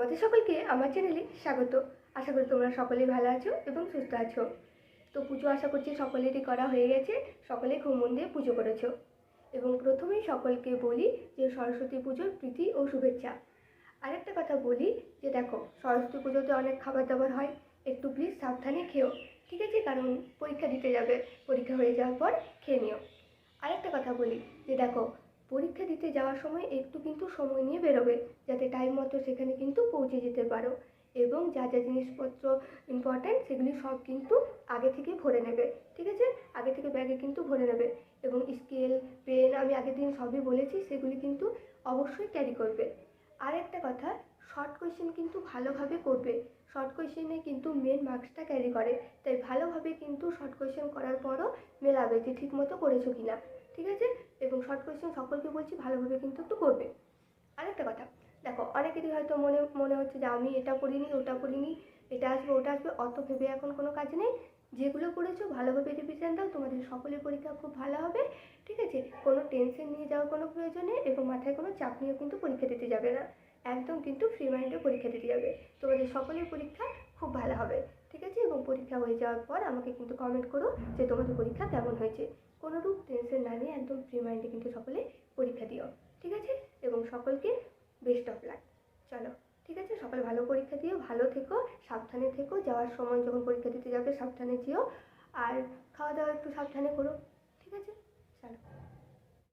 তোমাদের সকলকে আমার চ্যানেলে স্বাগত। আশা করি তোমরা সকলেই ভালো আছো এবং সুস্থ আছো। তো পুজো আশা করছি সকলেরই করা হয়ে গেছে, সকলে খুব মন দিয়ে পুজো করেছ। এবং প্রথমেই সকলকে বলি যে সরস্বতী পুজোর প্রীতি ও শুভেচ্ছা। আরেকটা কথা বলি যে দেখো, সরস্বতী পুজোতে অনেক খাবার দাবার হয়, একটু প্লিজ সাবধানে খেও, ঠিক আছে? কারণ পরীক্ষা দিতে যাবে, পরীক্ষা হয়ে যাওয়ার পর খেয়ে নিও। আরেকটা কথা বলি যে দেখো পরীক্ষা দিতে যাওয়ার সময় একটু কিন্তু সময় নিয়ে বেরোবে, যাতে টাইম মতো সেখানে কিন্তু পৌঁছে যেতে পারো। এবং যা যা জিনিসপত্র ইম্পর্ট্যান্ট সেগুলি সব কিন্তু আগে থেকে ভরে নেবে, ঠিক আছে? আগে থেকে ব্যাগে কিন্তু ভরে নেবে। এবং স্কেল পেন আমি আগের দিন সবই বলেছি, সেগুলি কিন্তু অবশ্যই ক্যারি করবে। আর একটা কথা শর্ট কোয়েশ্চেন কিন্তু ভালোভাবে করবে। শর্ট কোয়েশ্চেনে কিন্তু মেন মার্কসটা ক্যারি করে। তাই ভালোভাবে কিন্তু শর্ট কোয়েশ্চেন করার পরও মেলাবে যে ঠিক মতো করেছ কিনা। ঠিক আছে? এবং শর্ট কোয়েশ্চেন সকলকে বলছি, ভালোভাবে কিন্তু একটু করবে। আরেকটা কথা, দেখো অনেকেরই হয়তো মনে মনে হচ্ছে যে আমি এটা করিনি, ওটা করিনি, এটা আসবে, ওটা আসবে, অত ভেবে এখন কোনো কাজ নেই। যেগুলো করেছ, ভালোভাবে রিভিশন দাও, তোমাদের সকলের পরীক্ষা খুব ভালো হবে, ঠিক আছে? কোনো টেনশন নিয়ে যাওয়ার কোনো প্রয়োজন নেই, এবং মাথায় কোনো চাপ নিয়েও কিন্তু পরীক্ষা দিতে যাবে না। একদম কিন্তু ফ্রি মাইন্ডে পরীক্ষা দিতে যাবে। তোমাদের সকলের পরীক্ষা খুব ভালো হবে। পরীক্ষা হয়ে যাওয়ার পর আমাকে কিন্তু কমেন্ট করো যে তোমাদের পরীক্ষা কেমন হয়েছে। কোনোরূপ টেনশন না নিয়ে একদম ফ্রি মাইন্ডে কিন্তু সকলে পরীক্ষা দিও, ঠিক আছে? এবং সকলকে বেস্ট অফ লাক চলো, ঠিক আছে? সকালে ভালো পরীক্ষা দিও, ভালো থেকো, সাবধানে থেকো, যাওয়ার সময় যখন পরীক্ষা দিতে যাবে সাবধানে যেও, আর খাওয়া দাওয়া একটু সাবধানে করো, ঠিক আছে? চলো।